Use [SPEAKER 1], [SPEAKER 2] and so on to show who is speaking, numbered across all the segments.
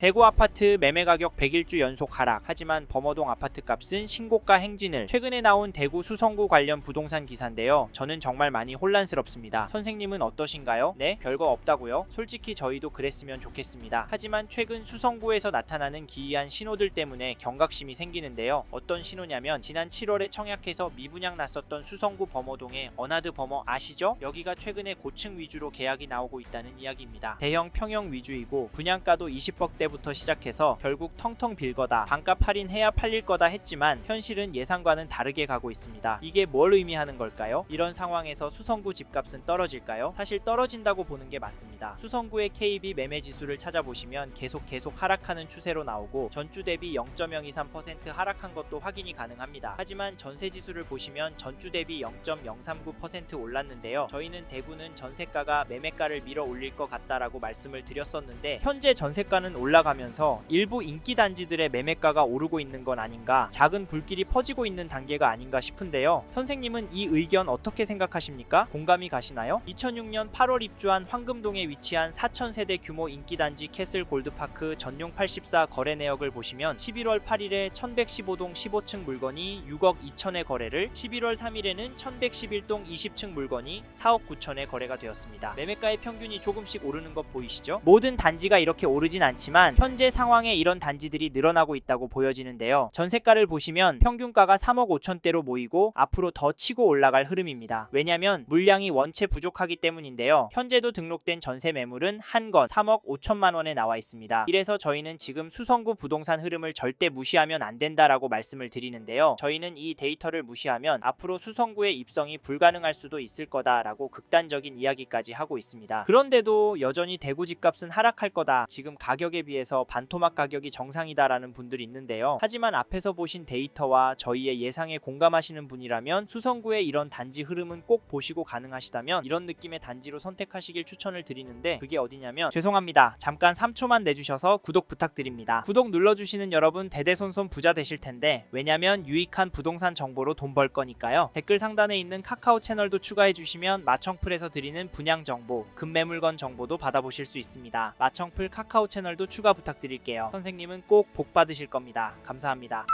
[SPEAKER 1] 대구 아파트 매매 가격 100일주 연속 하락. 하지만 범어동 아파트 값은 신고가 행진을. 최근에 나온 대구 수성구 관련 부동산 기사인데요. 저는 정말 많이 혼란스럽습니다. 선생님은 어떠신가요? 네, 별거 없다고요. 솔직히 저희도 그랬으면 좋겠습니다. 하지만 최근 수성구에서 나타나는 기이한 신호들 때문에 경각심이 생기는데요. 어떤 신호냐면 지난 7월에 청약해서 미분양 났었던 수성구 범어동의 어나드 범어 아시죠? 여기가 최근에 고층 위주로 계약이 나오고 있다는 이야기입니다. 대형 평형 위주이고 분양가도 20억대 때부터 시작해서 결국 텅텅 빌 거다. 반값 할인해야 팔릴 거다 했지만 현실은 예상과는 다르게 가고 있습니다. 이게 뭘 의미하는 걸까요? 이런 상황에서 수성구 집값은 떨어질까요? 사실 떨어진다고 보는 게 맞습니다. 수성구의 KB 매매 지수를 찾아보시면 계속 계속 하락하는 추세로 나오고 전주 대비 0.023% 하락한 것도 확인이 가능합니다. 하지만 전세 지수를 보시면 전주 대비 0.039% 올랐는데요. 저희는 대구는 전세가가 매매가를 밀어 올릴 것 같다라고 말씀을 드렸었는데 현재 전세가는 올라 가면서 일부 인기 단지들의 매매가가 오르고 있는 건 아닌가 작은 불길이 퍼지고 있는 단계가 아닌가 싶은데요. 선생님은 이 의견 어떻게 생각하십니까? 공감이 가시나요? 2006년 8월 입주한 황금동에 위치한 4,000세대 규모 인기 단지 캐슬 골드파크 전용 84 거래 내역을 보시면 11월 8일에 1115동 15층 물건이 6억 2천의 거래를 11월 3일에는 1111동 20층 물건이 4억 9천에 거래가 되었습니다. 매매가의 평균이 조금씩 오르는 것 보이시죠? 모든 단지가 이렇게 오르진 않지만 현재 상황에 이런 단지들이 늘어나고 있다고 보여지는데요. 전세가를 보시면 평균가가 3억 5천대로 모이고 앞으로 더 치고 올라갈 흐름입니다. 왜냐면 물량이 원체 부족하기 때문인데요. 현재도 등록된 전세 매물은 한 건 3억 5천만 원에 나와 있습니다. 이래서 저희는 지금 수성구 부동산 흐름을 절대 무시하면 안 된다라고 말씀을 드리는데요. 저희는 이 데이터를 무시하면 앞으로 수성구의 입성이 불가능할 수도 있을 거다라고 극단적인 이야기까지 하고 있습니다. 그런데도 여전히 대구 집값은 하락할 거다. 지금 가격에 비해 서 반토막 가격이 정상이다라는 분들이 있는데요. 하지만 앞에서 보신 데이터와 저희의 예상에 공감하시는 분이라면 수성구의 이런 단지 흐름은 꼭 보시고 가능하시다면 이런 느낌의 단지로 선택하시길 추천을 드리는데 그게 어디냐면 죄송합니다. 잠깐 3초만 내주셔서 구독 부탁드립니다. 구독 눌러주시는 여러분 대대손손 부자 되실 텐데 왜냐면 유익한 부동산 정보로 돈 벌 거니까요. 댓글 상단에 있는 카카오 채널도 추가해 주시면 마청풀에서 드리는 분양 정보, 급매물건 정보도 받아보실 수 있습니다. 마청풀 카카오 채널도 추가 부탁드릴게요. 선생님은 꼭 복 받으실 겁니다. 감사합니다.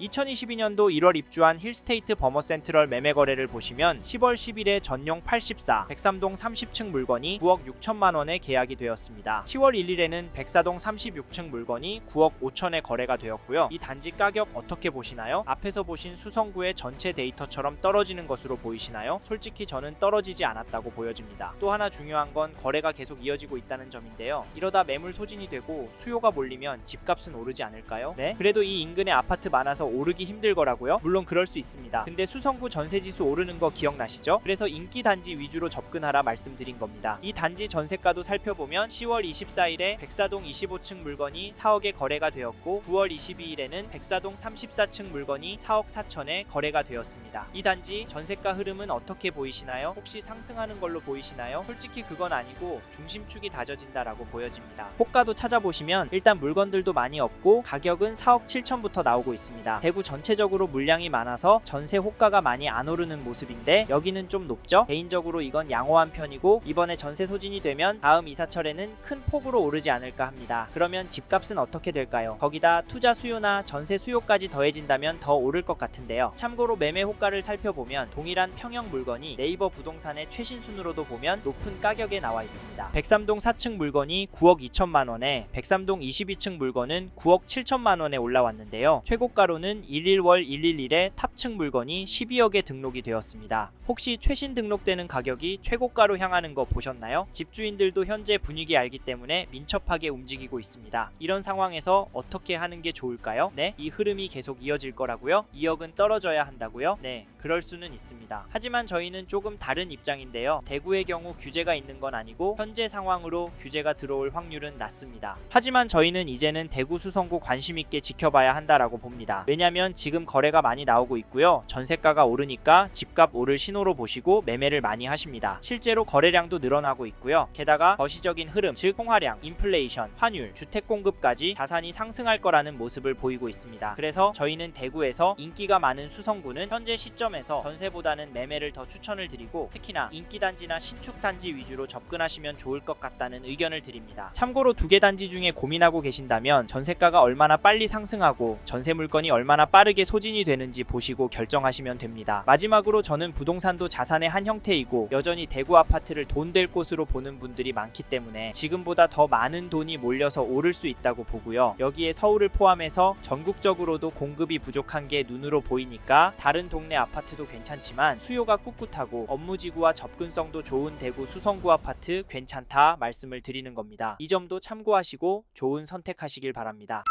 [SPEAKER 1] 2022년도 1월 입주한 힐스테이트 버머 센트럴 매매 거래를 보시면 10월 10일에 전용 84 백삼동 30층 물건이 9억 6천만 원에 계약이 되었습니다. 10월 1일에는 백사동 36층 물건이 9억 5천에 거래가 되었고요. 이 단지 가격 어떻게 보시나요? 앞에서 보신 수성구의 전체 데이터처럼 떨어지는 것으로 보이시나요? 솔직히 저는 떨어지지 않았다고 보여집니다. 또 하나 중요한 건 거래가 계속 이어지고 있다는 점인데요. 이러다 매물 소진이 되고 수요가 몰리면 집값은 오르지 않을까요? 네? 그래도 이 인근에 아파트 많아서 오르기 힘들 거라고요? 물론 그럴 수 있습니다. 근데 수성구 전세지수 오르는 거 기억나시죠? 그래서 인기 단지 위주로 접근하라 말씀드린 겁니다. 이 단지 전세가도 살펴보면 10월 24일에 백사동 25층 물건이 4억에 거래가 되었고 9월 22일에는 백사동 34층 물건이 4억 4천에 거래가 되었습니다. 이 단지 전세가 흐름은 어떻게 보이시나요? 혹시 상승하는 걸로 보이시나요? 솔직히 그건 아니고 중심축이 다져진다라고 보여집니다. 호가도 찾아보시면 일단 물건들도 많이 없고 가격은 4억 7천부터 나오고 대구 전체적으로 물량이 많아서 전세 호가가 많이 안 오르는 모습인데 여기는 좀 높죠? 개인적으로 이건 양호한 편이고 이번에 전세 소진이 되면 다음 이사철에는 큰 폭으로 오르지 않을까 합니다. 그러면 집값은 어떻게 될까요? 거기다 투자 수요나 전세 수요까지 더해진다면 더 오를 것 같은데요. 참고로 매매 호가를 살펴보면 동일한 평형 물건이 네이버 부동산의 최신 순으로도 보면 높은 가격에 나와 있습니다. 백삼동 4층 물건이 9억 2천만 원에 백삼동 22층 물건은 9억 7천만 원에 올라왔는데요. 최고가로는 1일월 111에 탑층 물건이 12억에 등록이 되었습니다. 혹시 최신 등록되는 가격이 최고가로 향하는 거 보셨나요? 집주인들도 현재 분위기 알기 때문에 민첩하게 움직이고 있습니다. 이런 상황에서 어떻게 하는 게 좋을까요? 네, 이 흐름이 계속 이어질 거라고요? 2억은 떨어져야 한다고요? 네, 그럴 수는 있습니다. 하지만 저희는 조금 다른 입장인데요. 대구의 경우 규제가 있는 건 아니고 현재 상황으로 규제가 들어올 확률은 낮습니다. 하지만 저희는 이제는 대구 수성구 관심 있게 지켜봐야 한다라고 봅니다. 왜냐 왜냐면 지금 거래가 많이 나오고 있고요. 전세가가 오르니까 집값 오를 신호로 보시고 매매를 많이 하십니다. 실제로 거래량도 늘어나고 있고요. 게다가 거시적인 흐름, 즉 통화량, 인플레이션, 환율, 주택 공급까지 자산이 상승할 거라는 모습을 보이고 있습니다. 그래서 저희는 대구에서 인기가 많은 수성구는 현재 시점에서 전세보다는 매매를 더 추천을 드리고 특히나 인기 단지나 신축 단지 위주로 접근하시면 좋을 것 같다는 의견을 드립니다. 참고로 두 개 단지 중에 고민하고 계신다면 전세가가 얼마나 빨리 상승하고 전세 물건이 얼마 나 빠르게 소진이 되는지 보시고 결정하시면 됩니다. 마지막으로 저는 부동산도 자산의 한 형태이고 여전히 대구 아파트를 돈 될 곳으로 보는 분들이 많기 때문에 지금보다 더 많은 돈이 몰려서 오를 수 있다고 보고요. 여기에 서울을 포함해서 전국적으로도 공급이 부족한 게 눈으로 보이니까 다른 동네 아파트도 괜찮지만 수요가 꿋꿋하고 업무지구와 접근성도 좋은 대구 수성구 아파트 괜찮다 말씀을 드리는 겁니다. 이 점도 참고하시고 좋은 선택하시길 바랍니다.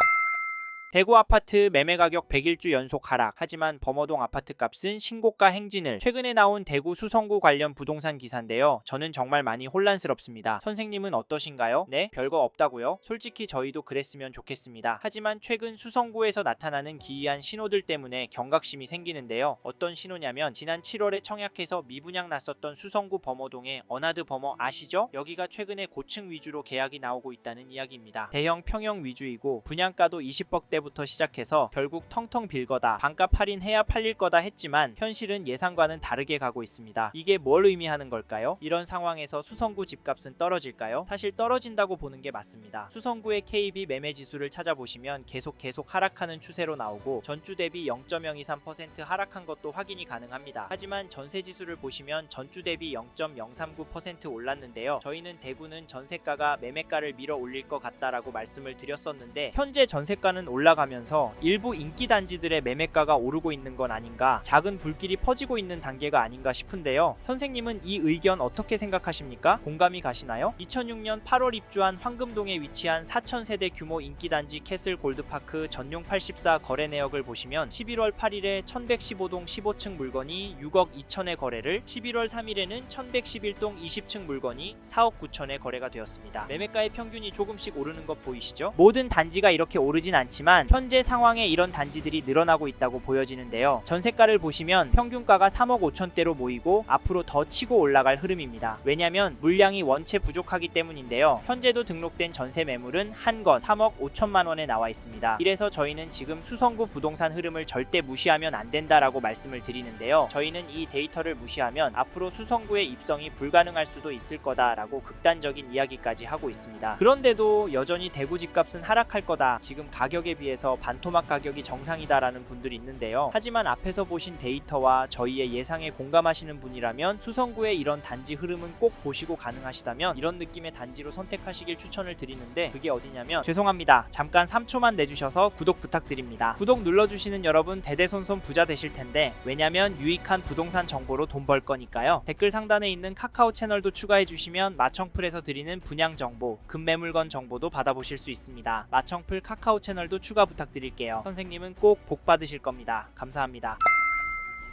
[SPEAKER 1] 대구 아파트 매매 가격 100일주 연속 하락. 하지만 범어동 아파트 값은 신고가 행진을. 최근에 나온 대구 수성구 관련 부동산 기사인데요. 저는 정말 많이 혼란스럽습니다. 선생님은 어떠신가요? 네, 별거 없다고요? 솔직히 저희도 그랬으면 좋겠습니다. 하지만 최근 수성구에서 나타나는 기이한 신호들 때문에 경각심이 생기는데요. 어떤 신호냐면 지난 7월에 청약해서 미분양 났었던 수성구 범어동의 어나드 범어 아시죠? 여기가 최근에 고층 위주로 계약이 나오고 있다는 이야기입니다. 대형 평형 위주이고 분양가도 20억대 때부터 시작해서 결국 텅텅 빌 거다. 반값 할인해야 팔릴 거다 했지만 현실은 예상과는 다르게 가고 있습니다. 이게 뭘 의미하는 걸까요? 이런 상황에서 수성구 집값은 떨어질까요? 사실 떨어진다고 보는 게 맞습니다. 수성구의 KB 매매 지수를 찾아보시면 계속 계속 하락하는 추세로 나오고 전주 대비 0.023% 하락한 것도 확인이 가능합니다. 하지만 전세 지수를 보시면 전주 대비 0.039% 올랐는데요. 저희는 대구는 전세가가 매매가를 밀어 올릴 것 같다라고 말씀을 드렸었는데 현재 전세가는 올라 가면서 일부 인기 단지들의 매매가가 오르고 있는 건 아닌가 작은 불길이 퍼지고 있는 단계가 아닌가 싶은데요. 선생님은 이 의견 어떻게 생각하십니까? 공감이 가시나요? 2006년 8월 입주한 황금동에 위치한 4,000세대 규모 인기 단지 캐슬 골드파크 전용 84 거래 내역을 보시면 11월 8일에 1115동 15층 물건이 6억 2천의 거래를 11월 3일에는 1111동 20층 물건이 4억 9천에 거래가 되었습니다. 매매가의 평균이 조금씩 오르는 것 보이시죠? 모든 단지가 이렇게 오르진 않지만 현재 상황에 이런 단지들이 늘어나고 있다고 보여지는데요. 전세가를 보시면 평균가가 3억 5천대로 모이고 앞으로 더 치고 올라갈 흐름입니다. 왜냐면 물량이 원체 부족하기 때문인데요. 현재도 등록된 전세 매물은 한 건 3억 5천만 원에 나와 있습니다. 이래서 저희는 지금 수성구 부동산 흐름을 절대 무시하면 안 된다라고 말씀을 드리는데요. 저희는 이 데이터를 무시하면 앞으로 수성구의 입성이 불가능할 수도 있을 거다라고 극단적인 이야기까지 하고 있습니다. 그런데도 여전히 대구 집값은 하락할 거다. 지금 가격에 비해 서 반토막 가격이 정상이다라는 분들이 있는데요. 하지만 앞에서 보신 데이터와 저희의 예상에 공감하시는 분이라면 수성구의 이런 단지 흐름은 꼭 보시고 가능하시다면 이런 느낌의 단지로 선택하시길 추천을 드리는데 그게 어디냐면 죄송합니다. 잠깐 3초만 내주셔서 구독 부탁드립니다. 구독 눌러주시는 여러분 대대손손 부자 되실 텐데 왜냐면 유익한 부동산 정보로 돈 벌 거니까요. 댓글 상단에 있는 카카오 채널도 추가해 주시면 마청풀에서 드리는 분양 정보, 급매물건 정보도 받아보실 수 있습니다. 마청풀 카카오 채널도 추가 부탁드릴게요. 선생님은 꼭 복 받으실 겁니다. 감사합니다.